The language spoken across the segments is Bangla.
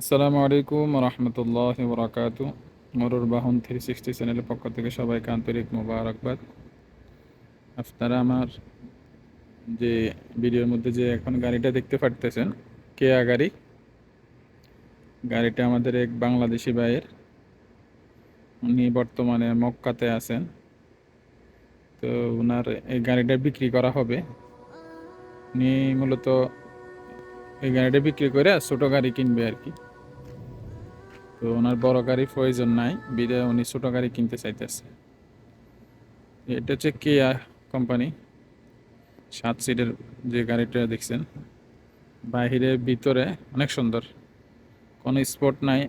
আসসালামু আলাইকুম রহমতুল্লাহ বরাকাত মরুর বাহন থ্রি সিক্সটি চ্যানেলের পক্ষ থেকে সবাইকে আন্তরিক মোবারকবাদ। আপনারা আমার যে ভিডিওর মধ্যে যে এখন গাড়িটা দেখতে পারতেছেন, কেয়া গাড়ি, গাড়িটা আমাদের এক বাংলাদেশি ভাইয়ের। উনি বর্তমানে মক্কাতে আছেন। তো ওনার এই গাড়িটা বিক্রি করা হবে। উনি মূলত এই গাড়িটা বিক্রি করে ছোটো গাড়ি কিনবে আর কি। তো ওনার বড় গাড়ি প্রয়োজন নাই। বিদায় উনি ছোট গাড়ি কিনতে চাইতেছে। এটা হচ্ছে কেয়া কোম্পানি সাত সিটের যে গাড়িটা দেখছেন বাহিরে ভিতরে অনেক সুন্দর। কোনো স্পট নাই,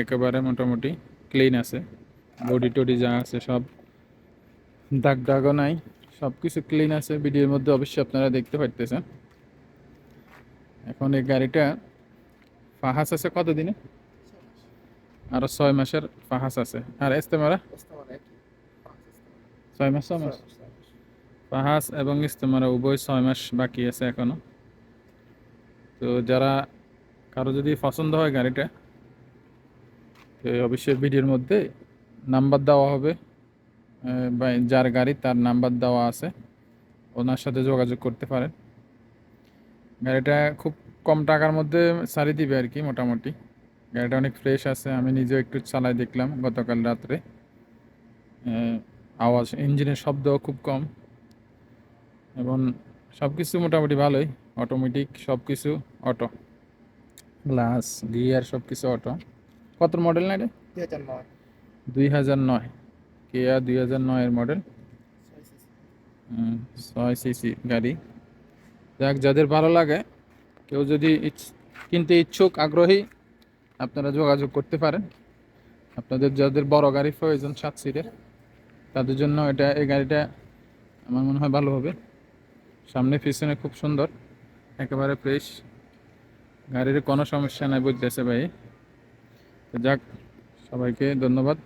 একেবারে মোটামুটি ক্লিন আছে। বডি টডি যা আছে সব দাগ দাগও নাই। সব কিছু ক্লিন আছে। ভিডিওর মধ্যে অবশ্যই আপনারা দেখতে পারতেছেন। এখন এই গাড়িটা ফাহাস আছে কত দিনে আরও ছয় মাসের ফাহাস আছে। আর ইস্তেমারা? ছয় মাস ছয় মাস। ফাহাস এবং ইস্তেমারা উভয় ছয় মাস বাকি আছে এখনও। তো যারা কারও যদি পছন্দ হয় গাড়িটা, তো অবশ্যই ভিডিওর মধ্যে নাম্বার দেওয়া হবে। যার গাড়ি তার নাম্বার দেওয়া আছে, ওনার সাথে যোগাযোগ করতে পারেন। গাড়িটা খুব কম টাকার মধ্যে সারি দিবে আর কি মোটামুটি। গাড়িটা অনেক ফ্রেশ আছে আমি নিজেও একটু চালাই দেখলাম গতকাল রাত্রে। আওয়াজ ইঞ্জিনের শব্দও খুব কম এবং সব কিছু মোটামুটি ভালোই অটোমেটিক সব কিছু অটো গ্লাস গিয়ার সব কিছু অটো কত মডেল না এটা? দুই হাজার নয়। দুই হাজার নয়। কেয়া দুই হাজার নয়ের মডেল ছয় সিসি গাড়ি। যাক যাদের ভালো লাগে কেউ যদি কিনতে ইচ্ছুক আগ্রহী আপনারা যোগাযোগ করতে পারেন। আপনাদের যাদের বড় গাড়ি প্রয়োজন সাত সিটের তাদের জন্য এটা, এই গাড়িটা আমার মনে হয় ভালো হবে। সামনে, পিছনে খুব সুন্দর, একেবারে ফ্রেশ গাড়ির কোনো সমস্যা নাই বুঝতেছে ভাই। যাক, সবাইকে ধন্যবাদ।